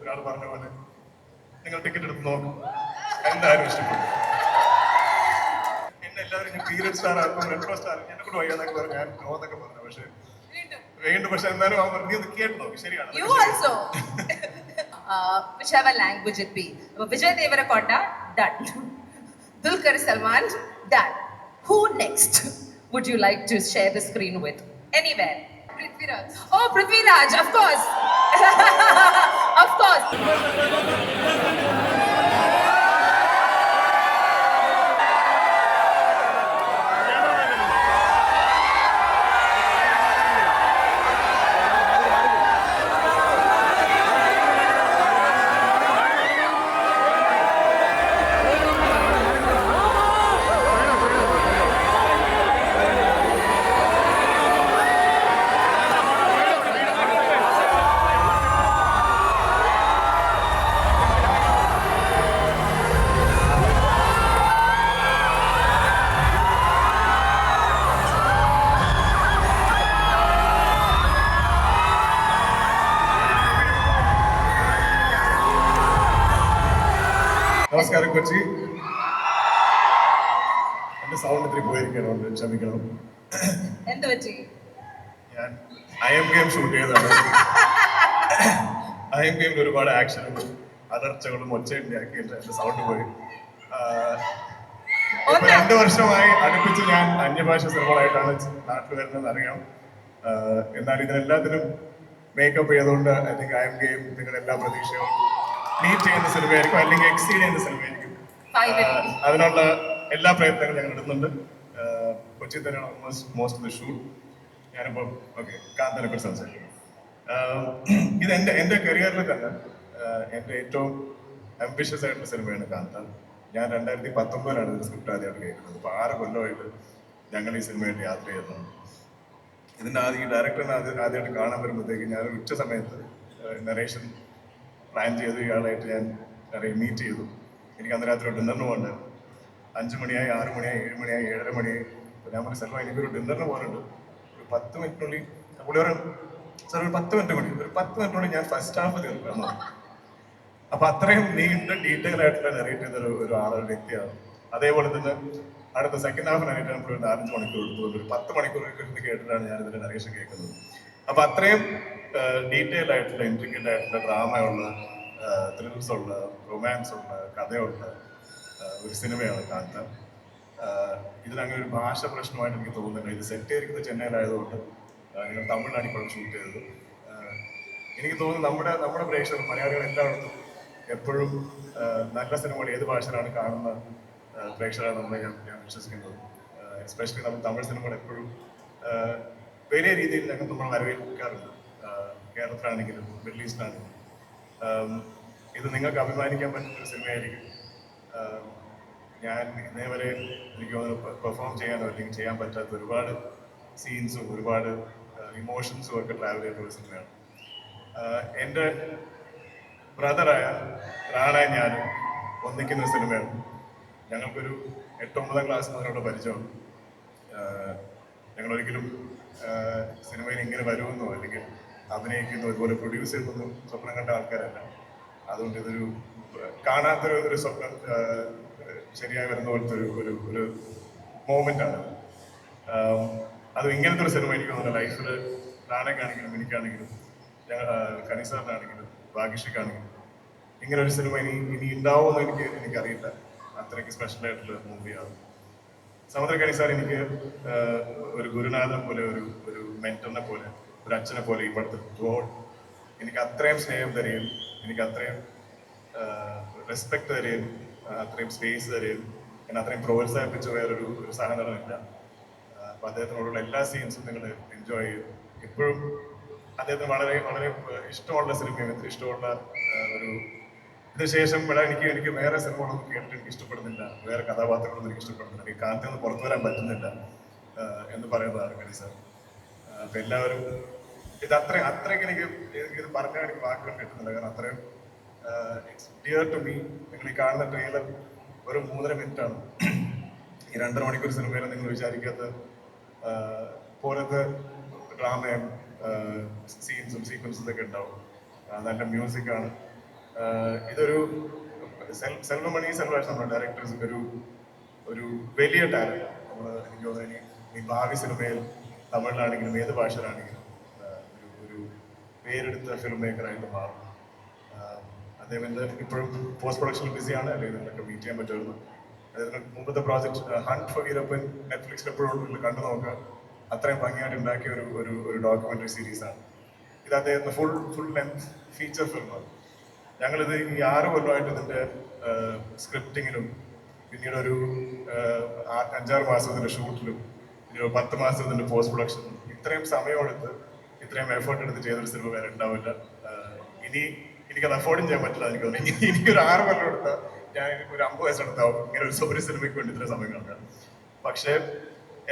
ഒരാൾ പറഞ്ഞ പോലെ നിങ്ങൾ ടിക്കറ്റ് എടുത്ത് നോക്കും എന്തായാലും ഇഷ്ടപ്പെടും എന്നെ എല്ലാവരും ഞാൻ പീരിയഡ് സ്റ്റാർ ആക്കും റെട്രോ സ്റ്റാർ എന്നെ കൂടെ വയ്യാന്നൊക്കെ പറഞ്ഞു ഞാൻ നോ എന്നൊക്കെ പറഞ്ഞു പക്ഷെ വീണ്ടും പക്ഷെ എന്തായാലും അവൻ പറഞ്ഞു ഇത് കേട്ട് നോക്കി ശരിയാണ് uh, whichever language it be. Uh, Vijay Deverakonda, done. Dulquer Salman, done. Who next would you like to share the screen with? Anywhere. Prithviraj. Oh, Prithviraj, of course. Of course. ഞാൻ ഐ എം ഗെയിം ഷൂട്ട് ചെയ്തതാണ്. I M ഗെയിമിൽ ഒരുപാട് ആക്ഷനും അതർച്ചകളും ഒച്ചയുണ്ടാക്കി എന്റെ sound പോയി. രണ്ടു വർഷമായി അടുപ്പിച്ച് ഞാൻ അന്യഭാഷ സിനിമകളായിട്ടാണ് നാട്ടിൽ വരുന്നത് അറിയാം എന്നാൽ ഇതിനെല്ലാത്തിനും മേക്കപ്പ് ചെയ്തുകൊണ്ട് I think I am game നിങ്ങളുടെ എല്ലാ പ്രതീക്ഷകളും മീറ്റ് ചെയ്യുന്ന സിനിമയായിരിക്കും അല്ലെങ്കിൽ എക്സീഡ് ചെയ്യുന്ന സിനിമയായിരിക്കും. അതിനുള്ള എല്ലാ പ്രയത്നങ്ങളും ഞങ്ങൾ ഇടുന്നുണ്ട് കൊച്ചി തന്നെയാണ് almost most of the shoot ഞാനിപ്പോൾ ഓക്കെ കാന്തനെ കുറിച്ച് സംസാരിക്കും ഇത് എന്റെ എന്റെ കരിയറിൽ തന്നെ എന്റെ ഏറ്റവും അംബിഷ്യസ് ആയിട്ടുള്ള സിനിമയാണ് കാന്ത ഞാൻ രണ്ടായിരത്തി പത്തൊമ്പതിലാണ് ഇത് സ്ക്രിപ്റ്റ് ആദ്യമായിട്ട് കേൾക്കുന്നത്. അപ്പോൾ ആറ് കൊല്ലമായിട്ട് ഞങ്ങൾ ഈ സിനിമയായിട്ട് യാത്ര ചെയ്യുന്നു. ഇതിന്റെ ആദ്യം ഈ ഡയറക്ടറിനെ ആദ്യം ആദ്യമായിട്ട് കാണാൻ വരുമ്പോഴത്തേക്ക് ഞാൻ ഉച്ച സമയത്ത് നറേഷൻ പ്ലാൻ ചെയ്ത് ഇയാളായിട്ട് ഞാൻ മീറ്റ് ചെയ്തു. എനിക്ക് അന്ന് രാത്രി ഡിന്നറിന് പോകണ്ടായിരുന്നു. അഞ്ച് മണിയായി ആറ് മണിയായി ഏഴ് മണിയായി ഏഴര മണിയായി. ഞാൻ പറഞ്ഞു സെൽവ എനിക്കൊരു ഡിന്നറിന് പോകാനുണ്ട്. ഒരു പത്ത് മിനിറ്റിനുള്ളിൽ പുള്ളി ഒരു സാർ ഒരു പത്ത് മിനിറ്റ് കൂടി ഒരു പത്ത് മിനിറ്റിനുള്ളിൽ ഞാൻ ഫസ്റ്റ് ഹാഫ് തീർക്കണം അപ്പൊ അത്രയും നീണ്ട ഡീറ്റെയിൽ ആയിട്ടുള്ള നെറേറ്റ് ചെയ്ത ഒരു ആളൊരു വ്യക്തിയാണ്. അതേപോലെ തന്നെ അടുത്ത സെക്കൻഡ് ഹാഫ് നെറേറ്റ് ചെയ്യുമ്പോൾ ഒരു അഞ്ച് മണിക്കൂർ എടുത്തു ഒരു പത്ത് മണിക്കൂർ കേട്ടിട്ടാണ് ഞാൻ ഇതിന്റെ നറേഷൻ കേൾക്കുന്നത്. അപ്പൊ അത്രയും ഡീറ്റെയിൽ ആയിട്ടുള്ള ഇൻട്രിക്കറ്റ് ആയിട്ടുള്ള ഡ്രാമയുള്ള ത്രിൽസ് ഉള്ള റൊമാൻസ് ഉള്ള കഥയുള്ള ഒരു സിനിമയാണ് ആഹ് ഇതിനങ്ങനെ ഒരു ഭാഷ പ്രശ്നമായിട്ട് എനിക്ക് തോന്നുന്നില്ല ഇത് സെറ്റ് ചെയ്തിരിക്കുന്നത് ചെന്നൈയിലായതുകൊണ്ട് ഞങ്ങൾ തമിഴ്നാട്ടിൽ ഇപ്പോൾ ഷൂട്ട് ചെയ്തത്. എനിക്ക് തോന്നുന്നു നമ്മുടെ നമ്മുടെ പ്രേക്ഷകർ മലയാളികൾ എല്ലായിടത്തും എപ്പോഴും നല്ല സിനിമകൾ ഏത് ഭാഷയിലാണ് കാണുന്ന പ്രേക്ഷകരാണ് നമ്മളെ ഞാൻ ഞാൻ വിശ്വസിക്കുന്നത്. എസ്പെഷ്യലി നമ്മൾ തമിഴ് സിനിമകൾ എപ്പോഴും വലിയ രീതിയിൽ ഞങ്ങൾ നമ്മൾ വരവേൽക്കാറുണ്ട്. ആഹ് കേരളത്തിലാണെങ്കിലും മിഡിൽ ഈസ്റ്റിലാണെങ്കിലും ഇത് നിങ്ങൾക്ക് അഭിമാനിക്കാൻ പറ്റുന്ന ഒരു സിനിമയായിരിക്കും ഞാൻ ഇതേവരെ എനിക്ക് തോന്നുന്നു പെർഫോം ചെയ്യാനോ അല്ലെങ്കിൽ ചെയ്യാൻ പറ്റാത്ത ഒരുപാട് സീൻസും ഒരുപാട് ഇമോഷൻസും ഒക്കെ ട്രാവൽ ചെയ്ത ഒരു സിനിമയാണ് എന്റെ ബ്രദറായ റാണ ഞാനും ഒന്നിക്കുന്ന സിനിമയാണ് ഞങ്ങൾക്കൊരു എട്ടൊമ്പതാം ക്ലാസ് മുതലുള്ള പരിചയമാണ് ഞങ്ങളൊരിക്കലും സിനിമയിൽ ഇങ്ങനെ വരുമെന്നോ അല്ലെങ്കിൽ അഭിനയിക്കുന്നോ ഇതുപോലെ പ്രൊഡ്യൂസ് ചെയ്യുന്നൊന്നും സ്വപ്നം കണ്ട ആൾക്കാരല്ല. അതുകൊണ്ട് ഇതൊരു കാണാത്തൊരു ഒരു സ്വപ്നം ശരിയായി വരുന്ന പോലത്തെ ഒരു ഒരു ഒരു ആഹ് അത് ഇങ്ങനത്തെ ഒരു സിനിമ എനിക്ക് തോന്നുന്നു ലൈഫിൽ നാണക്കാണെങ്കിലും എനിക്കാണെങ്കിലും ഞങ്ങൾ കനിസാറിനാണെങ്കിലും ഭാഗ്യശ്രീക്കാണെങ്കിലും ഇങ്ങനെ ഒരു സിനിമ ഇനി ഇനി ഉണ്ടാവുമെന്ന് എനിക്ക് എനിക്കറിയില്ല. അത്രയ്ക്ക് സ്പെഷ്യൽ ആയിട്ടുള്ള മൂവിയാണ് സമുദ്ര സാർ എനിക്ക് ഒരു ഗുരുനാഥനെ പോലെ ഒരു ഒരു മെന്ററിനെ പോലെ ഒരു അച്ഛനെ പോലെ ഈ പടത്തിൽ എനിക്ക് അത്രയും സ്നേഹം തരികയും എനിക്ക് അത്രയും റെസ്പെക്ട് തരികയും അത്രയും സ്പേസ് തരികയും എന്നെ അത്രയും പ്രോത്സാഹിപ്പിച്ച വേറൊരു ഒരു സഹനടനില്ല അപ്പൊ അദ്ദേഹത്തിനോടുള്ള എല്ലാ സീൻസും നിങ്ങൾ എൻജോയ് ചെയ്യും. ഇപ്പോഴും അദ്ദേഹത്തിന് വളരെ വളരെ ഇഷ്ടമുള്ള സിനിമയും ഇത്ര ഇഷ്ടമുള്ള ഒരു ഇതിനുശേഷം ഇവിടെ എനിക്ക് എനിക്ക് വേറെ സിനിമകളൊന്നും കേട്ടിട്ട് എനിക്ക് ഇഷ്ടപ്പെടുന്നില്ല. വേറെ കഥാപാത്രങ്ങളൊന്നും എനിക്ക് ഇഷ്ടപ്പെടുന്നില്ല. എനിക്ക് കാലത്ത് പുറത്തു വരാൻ പറ്റുന്നില്ല എന്ന് പറയുന്നതാണ് കണി സാർ. അപ്പൊ എല്ലാവരും ഇത് അത്ര അത്രയ്ക്ക് എനിക്ക് ഇത് പറഞ്ഞാൽ എനിക്ക് വാക്കുകൾ കിട്ടുന്നില്ല. കാരണം അത്രയും ഡിയർ ടു മീ നിങ്ങൾ ഈ കാണുന്ന ട്രെയിലർ ഒരു മൂന്നര മിനിറ്റ് ആണ് ഈ രണ്ടര മണിക്കൂർ സിനിമയിൽ നിങ്ങൾ വിചാരിക്കാത്ത പോലത്തെ ഡ്രാമയും സീൻസും സീക്വൻസും ഒക്കെ ഉണ്ടാവും. നല്ല മ്യൂസിക്കാണ് ഇതൊരു സെൽ- സെൽവമണി സെൽവാഷ് നമ്മുടെ ഡയറക്ടേഴ്സ് ഒരു ഒരു വലിയ ടാലന്റ് നമ്മൾ എനിക്ക് തോന്നുന്നു ഈ ഭാവി സിനിമയിൽ തമിഴിലാണെങ്കിലും ഏത് ഭാഷയിലാണെങ്കിലും പേരെടുത്ത ഫിലിം മേക്കറായിട്ട് മാറും ആ, അദ്ദേഹം എന്റെ ഇപ്പോഴും പോസ്റ്റ് പ്രൊഡക്ഷനിൽ ബിസിയാണ് അല്ലെങ്കിൽ നിങ്ങളൊക്കെ മീറ്റ് ചെയ്യാൻ പറ്റുമായിരുന്നു. അദ്ദേഹത്തിന് മുമ്പത്തെ പ്രോജക്റ്റ് ഹണ്ട് ഫോർ ഈരപ്പൻ നെറ്റ്ഫ്ലിക്സിൽ എപ്പോഴും കണ്ടു നോക്കുക അത്രയും ഭംഗിയായിട്ട് ഉണ്ടാക്കിയ ഒരു ഒരു ഒരു ഡോക്യുമെന്ററി സീരീസാണ് ഇത് അദ്ദേഹത്തിന് ഫുൾ ഫുൾ ലെങ്ത് ഫീച്ചർ ഫിലിമാണ് ഞങ്ങളിത് ഈ ആറ് കൊല്ലമായിട്ട് ഇതിന്റെ സ്ക്രിപ്റ്റിങ്ങിലും പിന്നീട് ഒരു അഞ്ചാറ് മാസത്തിന്റെ ഷൂട്ടിലും പിന്നെ ഒരു പത്ത് മാസത്തിന്റെ പോസ്റ്റ് പ്രൊഡക്ഷനും ഇത്രയും സമയമെടുത്ത് ഇത്രയും എഫേർട്ട് എടുത്ത് ചെയ്തൊരു സിനിമ വേറെ ഉണ്ടാവില്ല. ഇനി എനിക്കത് അഫോർഡും ചെയ്യാൻ പറ്റില്ല എനിക്ക് തോന്നുന്നു. എനിക്കൊരു ആറ് കൊല്ലം എടുത്താൽ ഞാൻ ഒരു അമ്പത് വയസ്സെടുത്താവും ഇങ്ങനെ ഒരു ഒരു സിനിമയ്ക്ക് വേണ്ടി ഇത്ര സമയം കണക്കാം പക്ഷേ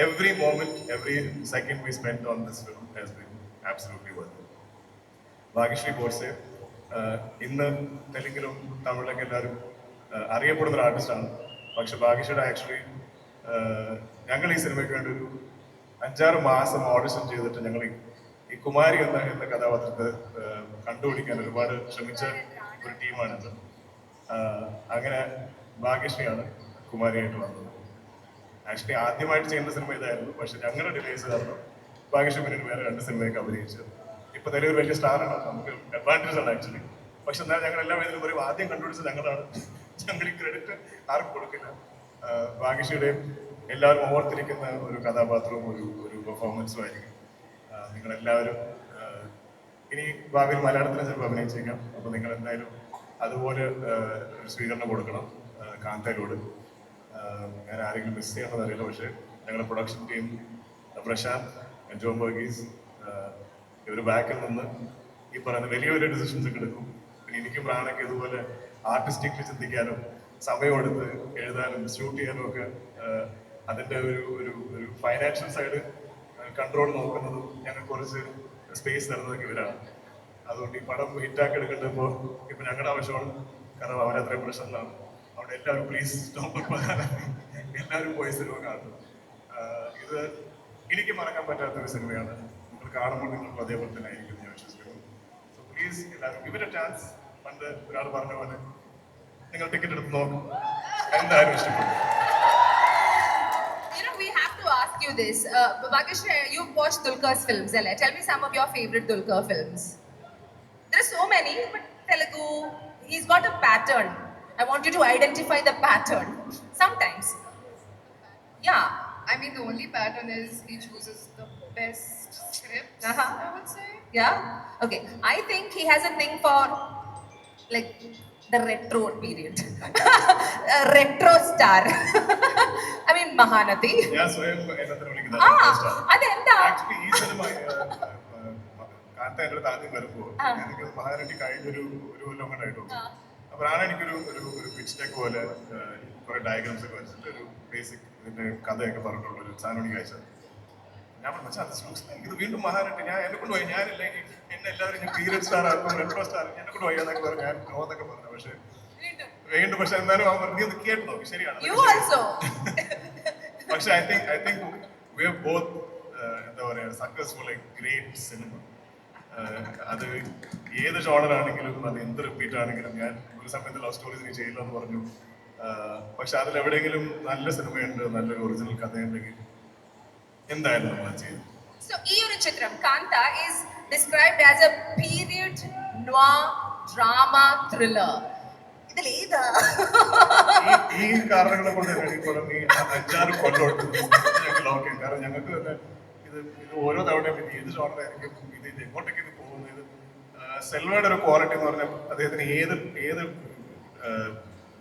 every moment every second we spend on this film has been absolutely worth Bhagyashree ah ഇന്ന് തെലുങ്കിലും തമിഴിലൊക്കെ എല്ലാവരും അറിയപ്പെടുന്ന ഒരു ആർട്ടിസ്റ്റാണ് പക്ഷെ ഭാഗ്യശ്രീയുടെ ആക്ച്വലി ഞങ്ങൾ ഈ സിനിമയ്ക്ക് വേണ്ടി ഒരു അഞ്ചാറ് മാസം ഓഡിഷൻ ചെയ്തിട്ട് ഞങ്ങൾ ഈ- കുമാരി എന്ന എന്ന കഥാപാത്രത്തെ കണ്ടുപിടിക്കാൻ ഒരുപാട് ശ്രമിച്ച ഒരു ടീമാണിത്. അങ്ങനെ ഭാഗ്യശ്രീയാണ് കുമാരിയായിട്ട് വന്നത്. ആക്ച്വലി ആദ്യമായിട്ട് ചെയ്യുന്ന സിനിമ ഇതായിരുന്നു പക്ഷെ ഞങ്ങളുടെ ഡിലേസ് കാരണം ഭാഗ്യശ്രീ പിന്നീട് വേറെ രണ്ട് സിനിമയൊക്കെ അഭിനയിച്ചത്. ഇപ്പൊ നിലവിൽ വലിയ സ്റ്റാറാണ് നമുക്ക് അഡ്വാന്റേജ് ആണ് ആക്ച്വലി. പക്ഷെ എന്നാൽ ഞങ്ങൾ എല്ലാ വേദിയിലും പറയും ആദ്യം കണ്ടുപിടിച്ചത് ഞങ്ങളാണ്. ഞങ്ങൾ ഈ ക്രെഡിറ്റ് ആർക്കും കൊടുക്കില്ല. ഭാഗ്യശ്രീയുടെയും എല്ലാവരും ഓർത്തിരിക്കുന്ന ഒരു കഥാപാത്രവും ഒരു ഒരു പെർഫോമൻസും ആയിരിക്കും. നിങ്ങളെല്ലാവരും ഇനി ഭാവിയിൽ മലയാളത്തിന് ചിലപ്പോൾ അഭിനയിച്ചേക്കാം. അപ്പോൾ നിങ്ങൾ എന്തായാലും അതുപോലെ സ്വീകരണം കൊടുക്കണം കാന്തയിലൂടെ. ഞാൻ ആരെങ്കിലും മിസ് ചെയ്യണമെന്ന് അറിയില്ല പക്ഷേ ഞങ്ങളുടെ പ്രൊഡക്ഷൻ ടീം പ്രശാന്ത് ജോൺ ബർഗീസ് ഇവർ ബാക്കിൽ നിന്ന് ഈ പറയുന്ന വലിയ വലിയ ഡിസിഷൻസ് ഒക്കെ എടുക്കും. പിന്നെ എനിക്കും പ്രാണൊക്കെ ഇതുപോലെ ആർട്ടിസ്റ്റിക്കലി ചിന്തിക്കാനും സമയമെടുത്ത് എഴുതാനും ഷൂട്ട് ചെയ്യാനും ഒക്കെ അതിന്റെ ഒരു ഒരു ഫൈനാൻഷ്യൽ സൈഡ് കൺട്രോൾ നോക്കുന്നതും ഞങ്ങൾ കുറച്ച് സ്പേസ് തരുന്നതൊക്കെ ഇവരാണ്. അതുകൊണ്ട് ഈ പടം ഹിറ്റാക്കി എടുക്കേണ്ടപ്പോൾ ഇപ്പം ഞങ്ങളുടെ ആവശ്യമാണ്. കാരണം അവരത്രയും പ്രശ്നങ്ങളാണ്. അവിടെ എല്ലാവരും പ്ലീസ് എല്ലാവരും പോയി സിനിമ കാണുന്നു ഇത് എനിക്ക് മറക്കാൻ പറ്റാത്ത ഒരു സിനിമയാണ് നിങ്ങൾ കാണുമ്പോൾ നിങ്ങൾക്ക് അതേപോലെ തന്നെ ആയിരിക്കും ഞാൻ വിശ്വസിക്കുന്നു. സോ പ്ലീസ് എല്ലാവരും ഇവരെ ചാൻസ് പണ്ട് ഒരാൾ പറഞ്ഞ പോലെ നിങ്ങൾ ടിക്കറ്റ് എടുത്ത് നോക്കും. എന്തായാലും ഇഷ്ടപ്പെടും. You this. Uh, Bhageshwar, you've watched Dulkar's films, Ella. Tell me some of your favorite Dulkar films. There are so many, but Telugu, he's got a pattern. I want you to identify the pattern. Sometimes. Yeah. I mean, the only pattern is he chooses the best scripts, Uh-huh. I would say. Yeah. Okay. I think he has a thing for like the retro period. Retro retro star. I mean Mahanathi. കാത്ത എന്റെ അടുത്ത് ആദ്യം വരുമ്പോൾ ആ. എനിക്ക് മഹാനടി കഴിഞ്ഞൊരു ഒരു കൊല്ലം കൊണ്ടായിട്ടുള്ളൂ ആ. അപ്പൊ ആണ് എനിക്കൊരു ഒരു ഒരു പിച്ച് ടെക്ക് പോലെ കുറെ ഡയഗ്രാംസ് ഒക്കെ വെച്ചിട്ട് ഒരു ബേസിക് ഇതിന്റെ കഥയൊക്കെ പറഞ്ഞിട്ടുള്ള ഒരു സാധനം എനിക്ക് അയച്ചത് ഞാൻ പറഞ്ഞു പക്ഷേ അത് like ഇത് വീണ്ടും മഹാനായിട്ട് ഞാൻ എന്നെ കൊണ്ട് പോയി. ഞാനില്ല ഇനി എന്നെ എല്ലാവരും ഞാൻ പീരിയഡ് സ്റ്റാർ ആക്കും റെട്രോ സ്റ്റാർ എന്നെ കൊണ്ട് പോയി എന്നൊക്കെ പറഞ്ഞു. ഞാൻ നോ എന്നൊക്കെ പറഞ്ഞു. പക്ഷെ വീണ്ടും. പക്ഷെ എന്തായാലും അവൻ പറഞ്ഞു, നീ ഒന്ന് കേട്ടോ ശരിയാണ്. You അതൊക്കെ ശരിയാണ്." പക്ഷെ I think I think we are both എന്താ പറയുക സക്സസ്ഫുൾ ഗ്രേറ്റ് സിനിമ അത് ഏത് ജോണർ ആണെങ്കിലും അത് എന്ത് റിപ്പീറ്റ് ആണെങ്കിലും ഞാൻ ഒരു സമയത്ത് ലവ് സ്റ്റോറീസ് ചെയ്യില്ല എന്ന് പറഞ്ഞു. ആഹ് പക്ഷെ അതിൽ എവിടെയെങ്കിലും നല്ല സിനിമയുണ്ട് നല്ലൊരു ഒറിജിനൽ കഥയുണ്ടെങ്കിൽ എന്തായാലും നമ്മൾ So, Iyuru Chitram, Kanta is described as a period noir drama thriller. ഇതിൽ ഏതാ? ഈ ഈ കാരണങ്ങളെ കൊണ്ട് ഈ ഈ അഞ്ചാറ് കൊല്ലോട്ട്. ഓക്കെ കാരണം ഞങ്ങൾക്ക് തന്നെ ഇത് ഇത് ഓരോ തവണയും പിന്നെ ഏത് ജോണറായിരിക്കും ഇത് എങ്ങോട്ടേക്ക് ഇത് പോകുന്നത്? സെൽവയുടെ ഒരു ക്വാളിറ്റി എന്ന് പറഞ്ഞാൽ അദ്ദേഹത്തിന് ഏത് ഏത്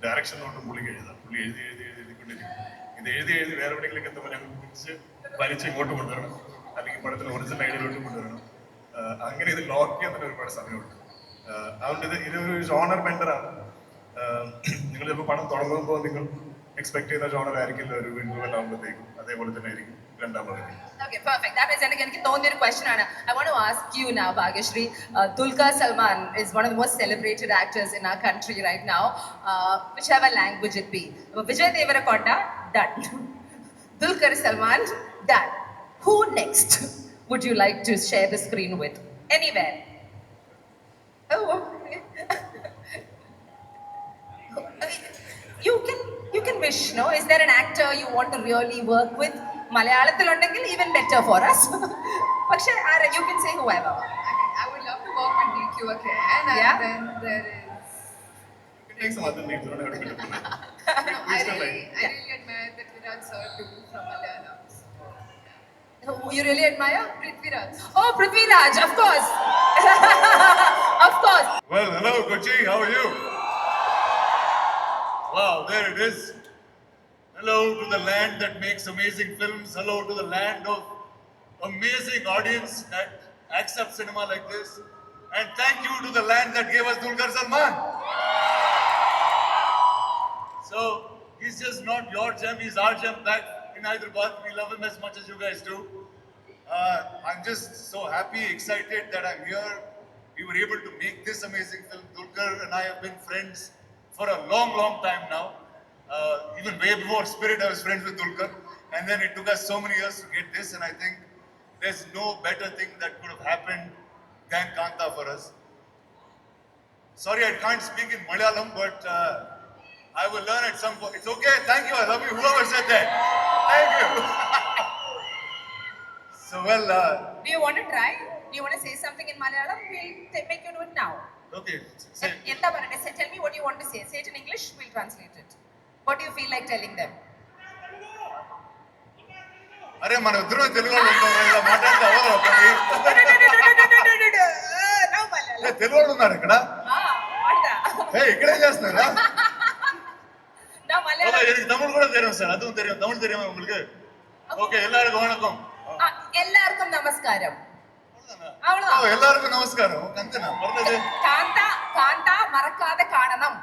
ഡയറക്ഷനിലോട്ടും പുള്ളി എഴുതാം. പുള്ളി എഴുതി എഴുതി എഴുതി എഴുതിക്കൊണ്ടിരിക്കും. ഇത് എഴുതി എഴുതി വേറെ എവിടെയെങ്കിലും എത്തുമ്പോൾ ഞങ്ങൾ പിടിച്ച് വലിച്ച് ഇങ്ങോട്ട് കൊണ്ടുവരണം. അല്ലെങ്കിൽ പടത്തിൽ ഒറിജിനൽ ഐഡിയയിലോട്ട് കൊണ്ടുവരണം. അങ്ങനെ ഇത് ലോക്ക് ചെയ്യാൻ തന്നെ ഒരുപാട് സമയമുണ്ട്. അതുകൊണ്ട് ഇത് ഇതൊരു ജോണർ ബെൻഡറാണ് നിങ്ങൾ ചിലപ്പോൾ പടം തുടങ്ങുമ്പോൾ നിങ്ങൾ എക്സ്പെക്ട് ചെയ്യുന്ന ജോണർ ആയിരിക്കില്ല ഒരു ഇന്റർവെൽ ആകുമ്പോഴത്തേക്കും അതേപോലെ തന്നെ ആയിരിക്കും Vijay Deverakonda, done. Dulquer Salman, done. Who next would you like to share the screen with? Anywhere. Oh, okay. you can you can wish, no? Is there an actor you want to really work with? മലയാളത്തിലുണ്ടെങ്കിൽ even better for us. പക്ഷെ ആരെ- you can say whoever. I mean, I would love to work with DQ again. And Yeah? then there is. Take some other names, don't have to do it. No, I Please come really, back. I really you really admire? Prithviraj. Oh, Prithviraj, of course. of course. Well, hello, Kochi. How are you? Wow, there it is. Hello to the land that makes amazing films. Hello to the land of amazing audience that accepts cinema like this. And thank you to the land that gave us Dulkar Salman. So he's just not your gem, he's our gem back in Hyderabad. We love him as much as you guys do. Uh, I'm just so happy, excited that I'm here. We were able to make this amazing film. Dulkar and I have been friends for a long, long time now. Uh, even way before Spirit, I was friends with Dulkar. And then it took us so many years to get this, and I think there's no better thing that could have happened than Kanta for us. Sorry, I can't speak in Malayalam, but uh, I will learn at some point. It's okay. Thank you. I love you. Whoever said that. Thank you. so well. Uh, Do you want to try? Do you want to say something in Malayalam? We'll t- make you do it now. okay. Say, എന്താ പറയണ്ടേ? Say, tell me what you want to say. Say it in English, we'll translate it. What do you feel like telling them? అరే మన ఇద్దరం తెలుగు వాళ్ళు ఉంటాం ఇలా మాట్లాడితే అవ్వదు ఒకటి. No ఏ, Malayalam. తెలుగు వాళ్ళు ఉన్నారు ఇక్కడ Ah, వాడదా? ఏ ఇక్కడేం చేస్తున్నారా No ஓகே Malayalam. எனக்கு தமிழ் கூட தெரியும் சார் அதுவும் தெரியும் தமிழ் தெரியுமா உங்களுக்கு ஓகே எல்லாருக்கும் வணக்கம் Ah, എല്ലാവർക്കും നമസ്കാരം ஓ, அவ்வளவுதான் எல்லாருக்கும் நமஸ்காரம் கந்தனா പറഞ്ഞത് കാന്ത കാന്ത മറക്കാതെ കാണണം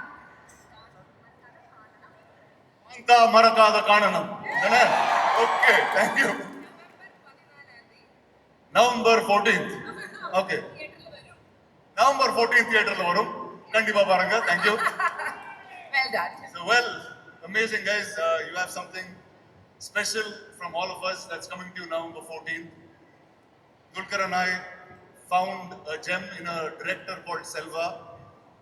காந்தா மறக்காத காணணும் okay thank you November fourteenth okay November fourteenth தியேட்டர்ல வரும் கண்டிப்பா பாருங்க thank you well done So, well, amazing guys. Uh, you have something special from all of us that's coming to you November 14th. Dulkar and I found a gem in a director called Selva,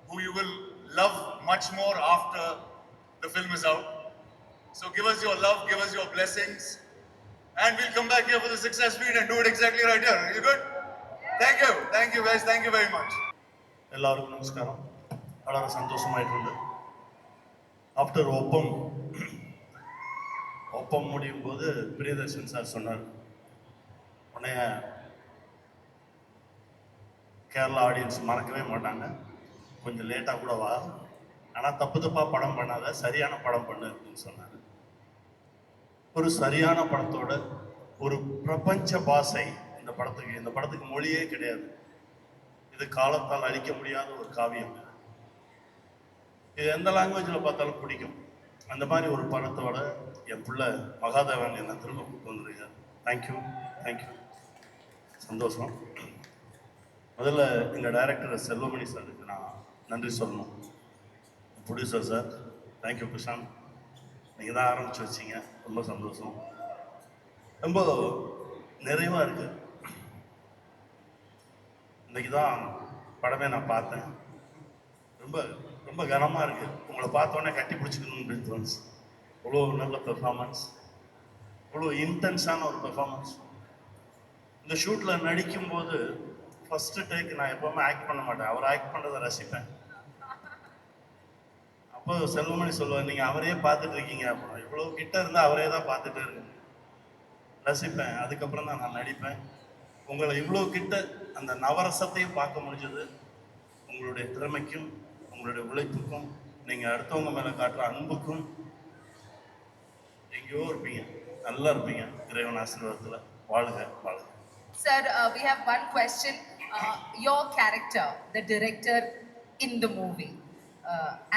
who you will love much more after the film is out. So give us your love, give us your blessings, and we'll come back here for the success meet and do it exactly right here. You good? Thank you. Thank you guys. Thank you very much. എല്ലാവർക്കും നമസ്കാരം വളരെ സന്തോഷമായിട്ടുണ്ട് after ஒப்பம் ஒப்பம் முடியும் போது Priyadarshan sir சொன்னார். உன்னைய Kerala audience மறக்கவே மாட்டாங்க. கொஞ்சம் லேட்டாக கூட வா. ஆனால் தப்பு தப்பாக படம் பண்ணாத சரியான படம் பண்ணு அப்படின்னு சொன்னார். ஒரு சரியான படத்தோட ஒரு பிரபஞ்ச பாசை இந்த படத்துக்கு இந்த படத்துக்கு மொழியே கிடையாது. இது காலத்தால் அழிக்க முடியாத ஒரு காவியம். இது எந்த லாங்குவேஜில் பார்த்தாலும் பிடிக்கும். அந்த மாதிரி ஒரு படத்தோட என் பிள்ளை மகாதேவன் என்னை திரும்ப கூப்பிட்டு வந்திருக்காரு. தேங்க்யூ தேங்க்யூ சந்தோஷம். முதல்ல எங்கள் டைரக்டர் செல்வமணி சாருக்கு நான் நன்றி சொல்லணும். ப்ரொடியூசர் சார் தேங்க்யூ பிரசாந்த் நீங்கள் தான் ஆரம்பித்து வச்சிங்க. ரொம்ப சந்தோஷம். ரொம்ப நிறைவாக இருக்குது இன்றைக்கி தான் படமே நான் பார்த்தேன். ரொம்ப ரொம்ப கனமாக இருக்குது உங்களை பார்த்தோன்னே கட்டி பிடிச்சிக்கணும்னு தோணுச்சு. இவ்வளோ நல்ல பெர்ஃபார்மன்ஸ் இவ்வளோ இன்டென்ஸான ஒரு பெர்ஃபார்மன்ஸ் இந்த ஷூட்டில் நடிக்கும்போது ஃபஸ்ட்டு டேக் நான் எப்போவுமே ஆக்ட் பண்ண மாட்டேன். அவர் ஆக்ட் பண்ணுறதை ரசிப்பேன். அப்போ செல்வமணி சொல்லுவார் நீங்கள் அவரே பார்த்துட்டு இருக்கீங்க. அப்போ இவ்வளோ கிட்ட இருந்தால் அவரே தான் பார்த்துட்டு இருக்கு ரசிப்பேன். அதுக்கப்புறம் தான் நான் நடிப்பேன். உங்களை இவ்வளோ கிட்ட அந்த நவரசத்தையும் பார்க்க முடிஞ்சது. உங்களுடைய திறமைக்கும் உங்களுடைய உழைப்புக்கும் நீங்கள் அடுத்தவங்க மேலே காட்டுற அன்புக்கும் எங்கேயோ இருப்பீங்க. நல்லா இருப்பீங்க. இறைவன் ஆசீர்வாதத்தில் வாழுக வாழுக sir we have one question your character the director in the movie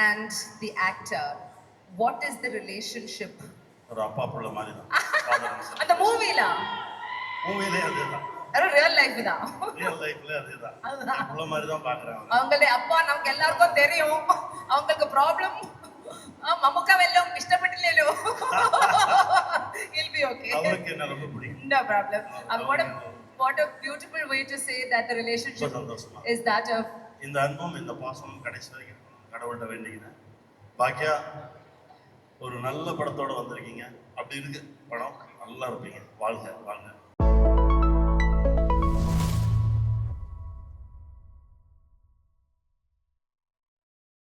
and the actor what is the relationship ஒரு அப்பா பிள்ளை மாதிரி தான். அந்த மூவில மூவிலே அதுதான். ரியல் லைஃப் தான். ரியல் அதுதான். அவ்வளவு அவங்களே அப்பா நமக்கு எல்லாருக்கும் தெரியும். அவங்களுக்கு ப்ராப்ளம் மமுக்கா வெல்லும். இஷ்டப்பட்டில்லையோ இல் B okay what a beautiful way say that the relationship is that of இந்த அன்பும் இந்த பாசமும் கடைசி வரைக்கும் கடவுள்கிட்ட வேண்டிக்கிறேன். பாக்கியா ஒரு நல்ல படத்தோட வந்திருக்கீங்க. அப்படி இருக்கு படம் நல்லா இருப்பீங்க. வாழ்க வாழ்க.